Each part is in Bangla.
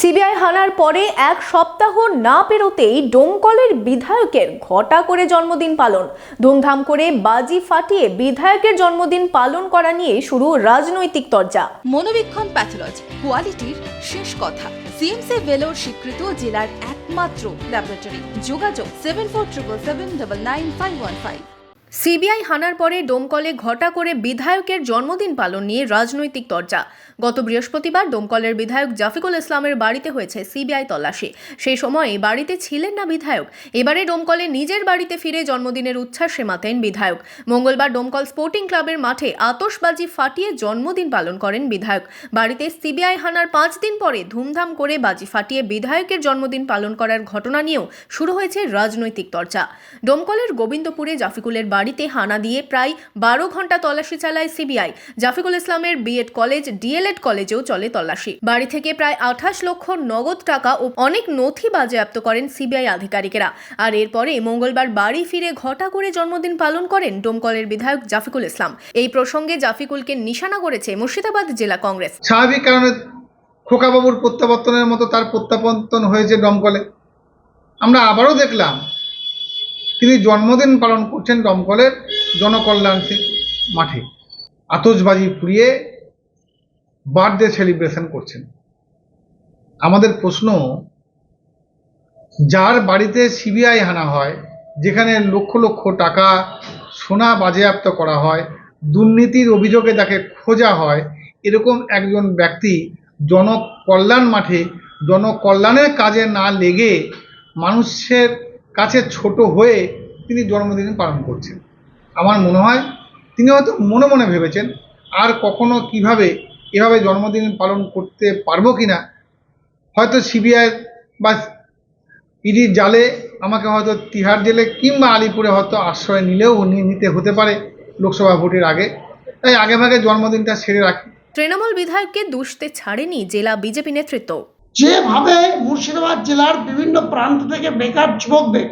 সিবিআই হানার পরে এক সপ্তাহ না পেরোতেই ডোমকলের বিধায়কের ঘটা করে জন্মদিন পালন। ধুমধাম করে বাজি ফাটিয়ে বিধায়কের জন্মদিন পালন করা নিয়ে শুরু রাজনৈতিক তরজা। মনোবীক্ষণ প্যাথোলজি কোয়ালিটির শেষ কথা। সিএমসি ভেলোর স্বীকৃত জেলার একমাত্র ল্যাবরেটরি যোগাযোগ seven four triple seven double nine five one five CBI হানার পরে ডোমকলে ঘটা করে বিধায়কের জন্মদিন পালন নিয়ে রাজনৈতিক তরজা। গত বৃহস্পতিবার ডোমকলের বিধায়ক জাফিকুল ইসলামের বাড়িতে হয়েছে সিবিআই তল্লাশি। সেই সময়ে বাড়িতে ছিলেন না বিধায়ক। এবারে ডোমকলে নিজের বাড়িতে ফিরে জন্মদিনের উচ্ছ্বাসে মাতেন বিধায়ক। মঙ্গলবার ডোমকল স্পোর্টিং ক্লাবের মাঠে আতশবাজি ফাটিয়ে জন্মদিন পালন করেন বিধায়ক। বাড়িতে সিবিআই হানার পাঁচ দিন পরে ধুমধাম করে বাজি ফাটিয়ে বিধায়কের জন্মদিন পালন করার ঘটনা নিয়েও শুরু হয়েছে রাজনৈতিক চর্চা ডোমকলের গোবিন্দপুরে জাফিকুলের বাড়িতে হানা দিয়ে প্রায় বারো ঘণ্টা তল্লাশি চালায় সিবিআই। জাফিকুল ইসলামের বিএড কলেজ, ডিএলএড কলেজেও চলে তল্লাশি। বাড়ি থেকে প্রায় আঠাশ লক্ষ নগদ টাকা ও অনেক নথি বাজেয়াপ্ত করেন সিবিআই আধিকারিকেরা। আর এরপরে মঙ্গলবার বাড়ি ফিরে ঘটা করে জন্মদিন পালন করেন ডোমকলের বিধায়ক জাফিকুল ইসলাম। এই প্রসঙ্গে জাফিকুলকে নিশানা করেছে মুর্শিদাবাদ জেলা কংগ্রেস। স্বাভাবিক কারণে খোকাবাবুর প্রত্যাবর্তনের মতো তার প্রত্যাবর্তন হয়েছে ডমকলে। আমরা আবারও দেখলাম তিনি জন্মদিন পালন করছেন দমকলের জনকল্যাণ মাঠে। আতশবাজি পুড়িয়ে বার্থডে সেলিব্রেশন করছেন। আমাদের প্রশ্ন, যার বাড়িতে সিবিআই হানা হয়, যেখানে লক্ষ লক্ষ টাকা সোনা বাজেয়াপ্ত করা হয়, দুর্নীতির অভিযোগে তাকে খোঁজা হয়, এরকম একজন ব্যক্তি জনকল্যাণ মাঠে, জনকল্যাণের কাজে না লেগে মানুষের কাছে ছোট হয়ে তিনি জন্মদিন পালন করছেন। আমার মনে হয় তিনি হয়তো মনে মনে ভেবেছেন, আর কখনো কীভাবে এভাবে জন্মদিন পালন করতে পারব কি না হয়তো সিবিআই বা ইডির জালে আমাকে হয়তো তিহার জেলে কিংবা আলিপুরে হয়তো আশ্রয় নিলেও নিতে হতে পারে লোকসভা ভোটের আগে। তাই আগে আগেভাগে জন্মদিনটা সেরে রাখি। তৃণমূল বিধায়ককে দুষতে ছাড়েনি জেলা বিজেপি নেতৃত্ব। যেভাবে মুর্শিদাবাদ জেলার বিভিন্ন প্রান্ত থেকে বেকার যুবকদের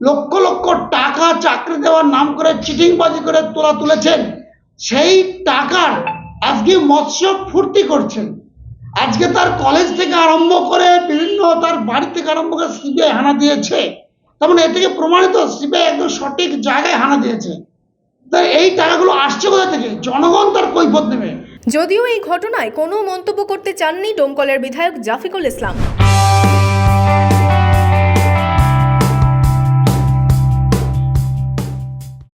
লক্ষ লক্ষ টাকা চাকরি দেওয়ার নাম করে চিটিংবাজি করে তোলা তুলেছেন, সেই টাকার আজকে মৎস্য ফুর্তি করছেন। আজকে তার কলেজ থেকে আরম্ভ করে বিভিন্ন তার বাড়ি থেকে আরম্ভ করে সিবিআই হানা দিয়েছে। তার মানে এ থেকে প্রমাণিত, সিবিআই একদম সঠিক জায়গায় হানা দিয়েছে। তাই এই টাকাগুলো আসছে কোথা থেকে? জনগণ তার কৈফত নেবে। যদিও এই ঘটনায় কোনো মন্তব্য করতে চাননি ডোমকলের বিধায়ক জাফিকুল ইসলাম।